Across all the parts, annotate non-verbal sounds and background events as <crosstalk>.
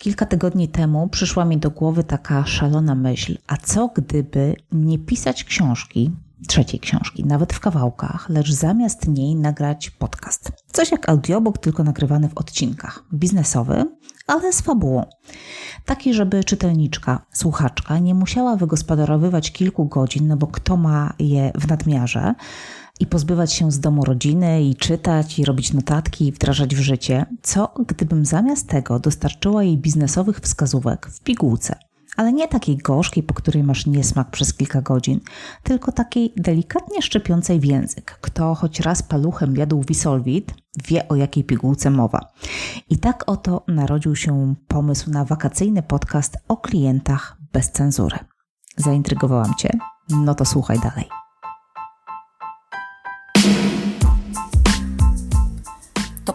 Kilka tygodni temu przyszła mi do głowy taka szalona myśl, a co gdyby nie pisać książki, trzeciej książki, nawet w kawałkach, lecz zamiast niej nagrać podcast. Coś jak audiobook, tylko nagrywany w odcinkach. Biznesowy, ale z fabułą. Taki, żeby czytelniczka, słuchaczka nie musiała wygospodarowywać kilku godzin, no bo kto ma je w nadmiarze, i pozbywać się z domu rodziny, i czytać, i robić notatki, i wdrażać w życie, co gdybym zamiast tego dostarczyła jej biznesowych wskazówek w pigułce. Ale nie takiej gorzkiej, po której masz niesmak przez kilka godzin, tylko takiej delikatnie szczepiącej w język. Kto choć raz paluchem jadł wisolwit, wie o jakiej pigułce mowa. I tak oto narodził się pomysł na wakacyjny podcast o klientach bez cenzury. Zaintrygowałam Cię? No to słuchaj dalej.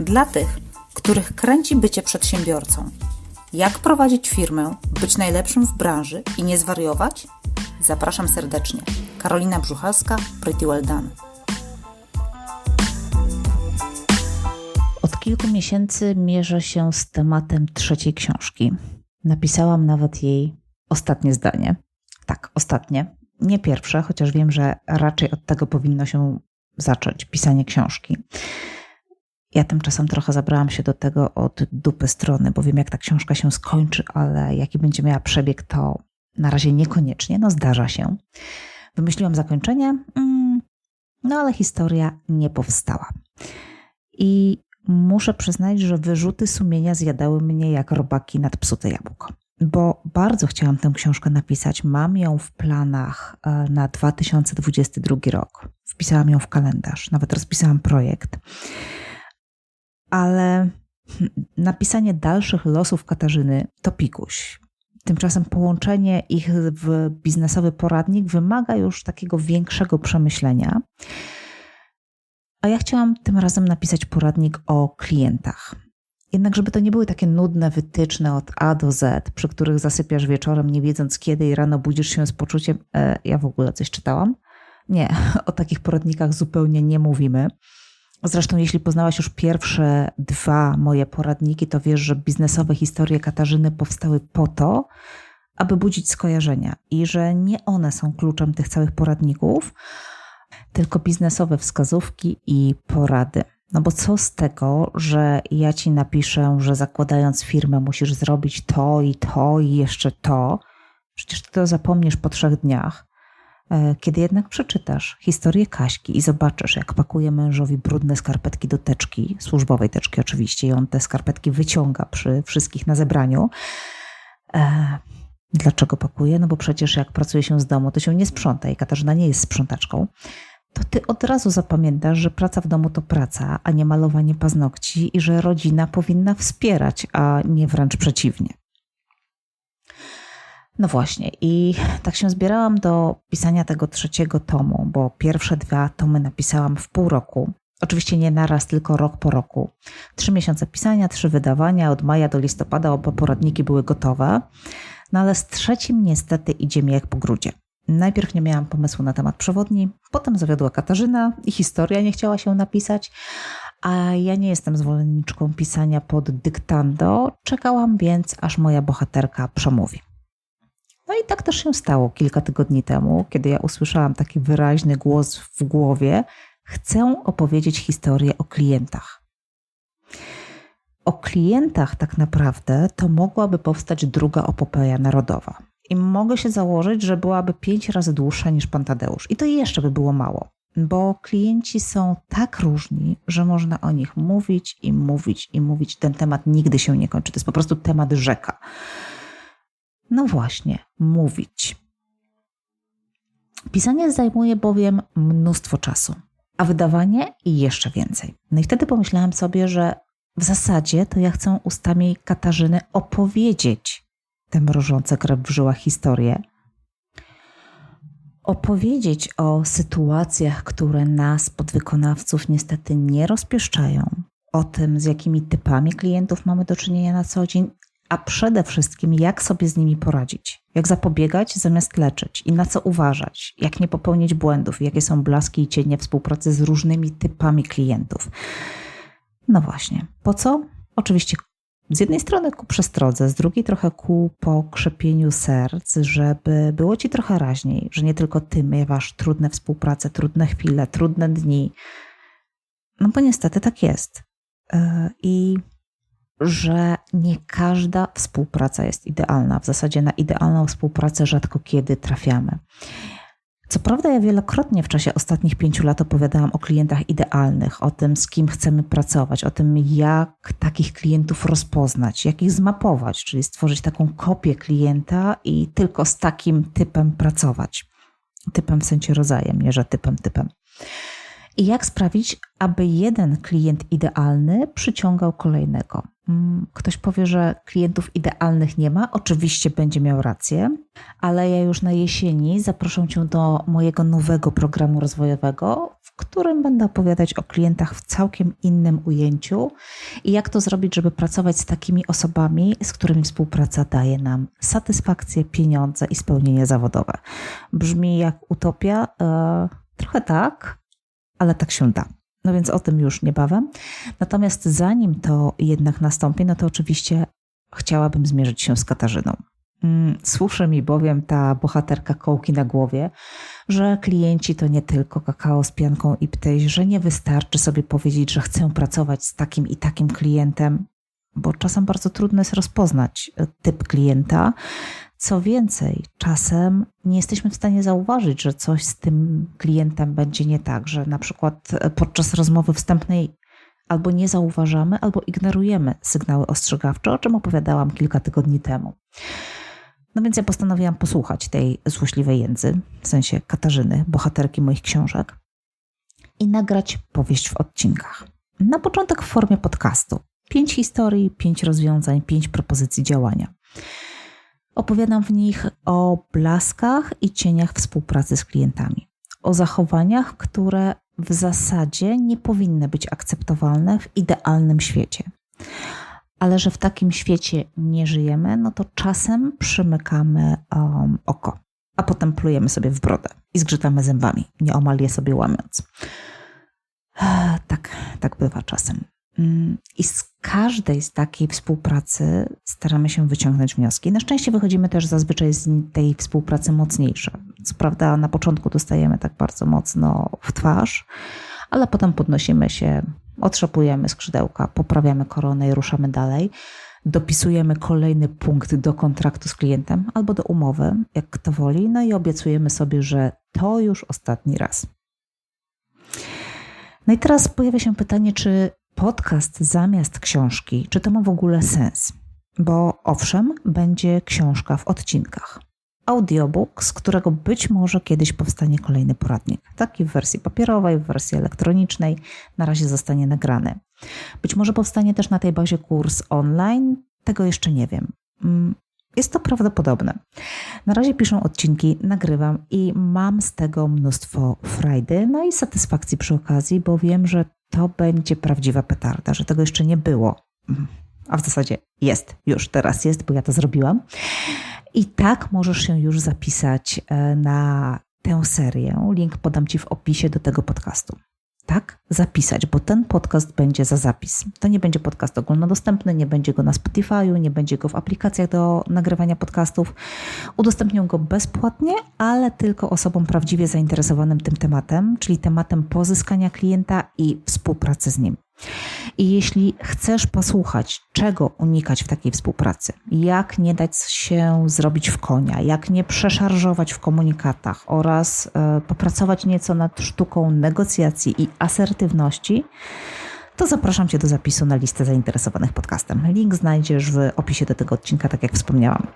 dla tych, których kręci bycie przedsiębiorcą. Jak prowadzić firmę, być najlepszym w branży i nie zwariować? Zapraszam serdecznie. Karolina Brzuchalska, Pretty Well Done. Od kilku miesięcy mierzę się z tematem trzeciej książki. Napisałam nawet jej ostatnie zdanie. Tak, ostatnie. Nie pierwsze, chociaż wiem, że raczej od tego powinno się zacząć pisanie książki. Ja tymczasem trochę zabrałam się do tego od dupy strony, bo wiem, jak ta książka się skończy, ale jaki będzie miała przebieg, to na razie niekoniecznie. No, zdarza się. Wymyśliłam zakończenie, mm, no ale historia nie powstała. I muszę przyznać, że wyrzuty sumienia zjadały mnie jak robaki nad psute jabłko. Bo bardzo chciałam tę książkę napisać. Mam ją w planach e, na 2022 rok. Wpisałam ją w kalendarz, nawet rozpisałam projekt ale napisanie dalszych losów Katarzyny to pikuś. Tymczasem połączenie ich w biznesowy poradnik wymaga już takiego większego przemyślenia. A ja chciałam tym razem napisać poradnik o klientach. Jednak, żeby to nie były takie nudne wytyczne od A do Z, przy których zasypiasz wieczorem, nie wiedząc kiedy i rano budzisz się z poczuciem, e, ja w ogóle coś czytałam. Nie, <laughs> o takich poradnikach zupełnie nie mówimy. Zresztą, jeśli poznałaś już pierwsze dwa moje poradniki, to wiesz, że biznesowe historie Katarzyny powstały po to, aby budzić skojarzenia i że nie one są kluczem tych całych poradników, tylko biznesowe wskazówki i porady. No bo co z tego, że ja ci napiszę, że zakładając firmę musisz zrobić to i to i jeszcze to? Przecież ty to zapomnisz po trzech dniach. E, kiedy jednak przeczytasz historię Kaśki i zobaczysz, jak pakuje mężowi brudne skarpetki do teczki, służbowej teczki oczywiście, i on te skarpetki wyciąga przy wszystkich na zebraniu. E, dlaczego pakuje? No bo przecież jak pracuje się z domu, to się nie sprząta i Katarzyna nie jest sprzątaczką. To ty od razu zapamiętasz, że praca w domu to praca, a nie malowanie paznokci i że rodzina powinna wspierać, a nie wręcz przeciwnie. No właśnie, i tak się zbierałam do pisania tego trzeciego tomu, bo pierwsze dwa tomy napisałam w pół roku. Oczywiście nie naraz, tylko rok po roku. Trzy miesiące pisania, trzy wydawania, od maja do listopada oba poradniki były gotowe. No ale z trzecim niestety idzie mi jak po grudzie. Najpierw nie miałam pomysłu na temat przewodni, potem zawiodła Katarzyna i historia nie chciała się napisać, a ja nie jestem zwolenniczką pisania pod dyktando. Czekałam więc, aż moja bohaterka przemówi. Tak też się stało kilka tygodni temu, kiedy ja usłyszałam taki wyraźny głos w głowie: Chcę opowiedzieć historię o klientach. O klientach tak naprawdę to mogłaby powstać druga opopeja narodowa. I mogę się założyć, że byłaby pięć razy dłuższa niż pan Tadeusz. I to jeszcze by było mało, bo klienci są tak różni, że można o nich mówić i mówić i mówić. Ten temat nigdy się nie kończy. To jest po prostu temat rzeka. No właśnie, mówić. Pisanie zajmuje bowiem mnóstwo czasu, a wydawanie jeszcze więcej. No i wtedy pomyślałam sobie, że w zasadzie to ja chcę ustami Katarzyny opowiedzieć tę mrożące krew w żyłach historię. Opowiedzieć o sytuacjach, które nas, podwykonawców, niestety nie rozpieszczają, o tym, z jakimi typami klientów mamy do czynienia na co dzień, a przede wszystkim, jak sobie z nimi poradzić, jak zapobiegać zamiast leczyć i na co uważać, jak nie popełnić błędów, jakie są blaski i cienie współpracy z różnymi typami klientów. No właśnie, po co? Oczywiście z jednej strony ku przestrodze, z drugiej trochę ku pokrzepieniu serc, żeby było ci trochę raźniej, że nie tylko ty miewasz trudne współprace, trudne chwile, trudne dni. No bo niestety tak jest. Yy, I że nie każda współpraca jest idealna. W zasadzie na idealną współpracę rzadko kiedy trafiamy. Co prawda, ja wielokrotnie w czasie ostatnich pięciu lat opowiadałam o klientach idealnych, o tym, z kim chcemy pracować, o tym, jak takich klientów rozpoznać, jak ich zmapować, czyli stworzyć taką kopię klienta i tylko z takim typem pracować. Typem w sensie rodzajem, nie że typem, typem. I jak sprawić, aby jeden klient idealny przyciągał kolejnego? Mm, ktoś powie, że klientów idealnych nie ma. Oczywiście będzie miał rację, ale ja już na jesieni zaproszę Cię do mojego nowego programu rozwojowego, w którym będę opowiadać o klientach w całkiem innym ujęciu i jak to zrobić, żeby pracować z takimi osobami, z którymi współpraca daje nam satysfakcję, pieniądze i spełnienie zawodowe. Brzmi jak utopia? E, trochę tak, ale tak się da. No więc o tym już niebawem. Natomiast zanim to jednak nastąpi, no to oczywiście chciałabym zmierzyć się z Katarzyną. Mm, Służy mi bowiem ta bohaterka kołki na głowie, że klienci to nie tylko kakao z pianką i ptyś, że nie wystarczy sobie powiedzieć, że chcę pracować z takim i takim klientem, bo czasem bardzo trudno jest rozpoznać e, typ klienta, co więcej, czasem nie jesteśmy w stanie zauważyć, że coś z tym klientem będzie nie tak, że na przykład e, podczas rozmowy wstępnej albo nie zauważamy, albo ignorujemy sygnały ostrzegawcze, o czym opowiadałam kilka tygodni temu. No więc ja postanowiłam posłuchać tej złośliwej jędzy, w sensie Katarzyny, bohaterki moich książek, i nagrać powieść w odcinkach. Na początek w formie podcastu. Pięć historii, pięć rozwiązań, pięć propozycji działania. Opowiadam w nich o blaskach i cieniach współpracy z klientami, o zachowaniach, które w zasadzie nie powinny być akceptowalne w idealnym świecie. Ale że w takim świecie nie żyjemy, no to czasem przymykamy um, oko, a potem plujemy sobie w brodę i zgrzytamy zębami, nieomal je sobie łamiąc. Tak, tak bywa czasem. Mm, I z każdej z takiej współpracy staramy się wyciągnąć wnioski. Na szczęście wychodzimy też zazwyczaj z tej współpracy mocniejsze. Co prawda, na początku dostajemy tak bardzo mocno w twarz, ale potem podnosimy się, otrzepujemy skrzydełka, poprawiamy koronę i ruszamy dalej. Dopisujemy kolejny punkt do kontraktu z klientem albo do umowy, jak kto woli, no i obiecujemy sobie, że to już ostatni raz. No i teraz pojawia się pytanie, czy podcast zamiast książki, czy to ma w ogóle sens? Bo owszem, będzie książka w odcinkach. Audiobook, z którego być może kiedyś powstanie kolejny poradnik. Taki w wersji papierowej, w wersji elektronicznej, na razie zostanie nagrany. Być może powstanie też na tej bazie kurs online, tego jeszcze nie wiem. Mm, jest to prawdopodobne. Na razie piszę odcinki, nagrywam i mam z tego mnóstwo frajdy, no i satysfakcji przy okazji, bo wiem, że to będzie prawdziwa petarda, że tego jeszcze nie było. A w zasadzie jest, już teraz jest, bo ja to zrobiłam. I tak możesz się już zapisać e, na tę serię. Link podam Ci w opisie do tego podcastu tak zapisać, bo ten podcast będzie za zapis. To nie będzie podcast ogólnodostępny, nie będzie go na Spotify'u, nie będzie go w aplikacjach do nagrywania podcastów. Udostępnię go bezpłatnie, ale tylko osobom prawdziwie zainteresowanym tym tematem, czyli tematem pozyskania klienta i współpracy z nim. I jeśli chcesz posłuchać, czego unikać w takiej współpracy, jak nie dać się zrobić w konia, jak nie przeszarżować w komunikatach oraz e, popracować nieco nad sztuką negocjacji i asertywności, to zapraszam Cię do zapisu na listę zainteresowanych podcastem. Link znajdziesz w opisie do tego odcinka, tak jak wspomniałam.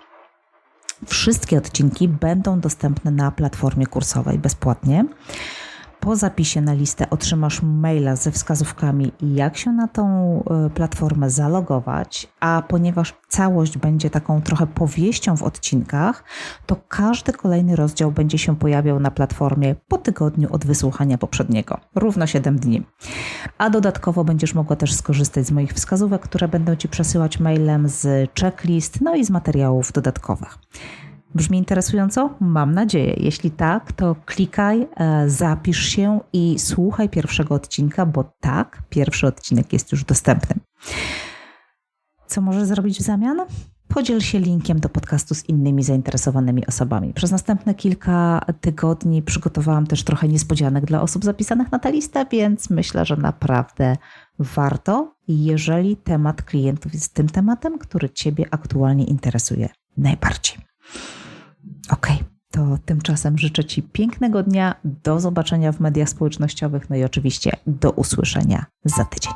Wszystkie odcinki będą dostępne na platformie kursowej bezpłatnie Po zapisie na listę otrzymasz maila ze wskazówkami, jak się na tą e, platformę zalogować, a ponieważ całość będzie taką trochę powieścią w odcinkach, to każdy kolejny rozdział będzie się pojawiał na platformie po tygodniu od wysłuchania poprzedniego, równo 7 dni. A dodatkowo będziesz mogła też skorzystać z moich wskazówek, które będą Ci przesyłać mailem z checklist, no i z materiałów dodatkowych. Brzmi interesująco? Mam nadzieję. Jeśli tak, to klikaj, e, zapisz się i słuchaj pierwszego odcinka, bo tak, pierwszy odcinek jest już dostępny. Co możesz zrobić w zamian? Podziel się linkiem do podcastu z innymi zainteresowanymi osobami. Przez następne kilka tygodni przygotowałam też trochę niespodzianek dla osób zapisanych na tę listę, więc myślę, że naprawdę warto, jeżeli temat klientów jest tym tematem, który Ciebie aktualnie interesuje najbardziej. Ok, to tymczasem życzę Ci pięknego dnia, do zobaczenia w mediach społecznościowych, no i oczywiście do usłyszenia za tydzień.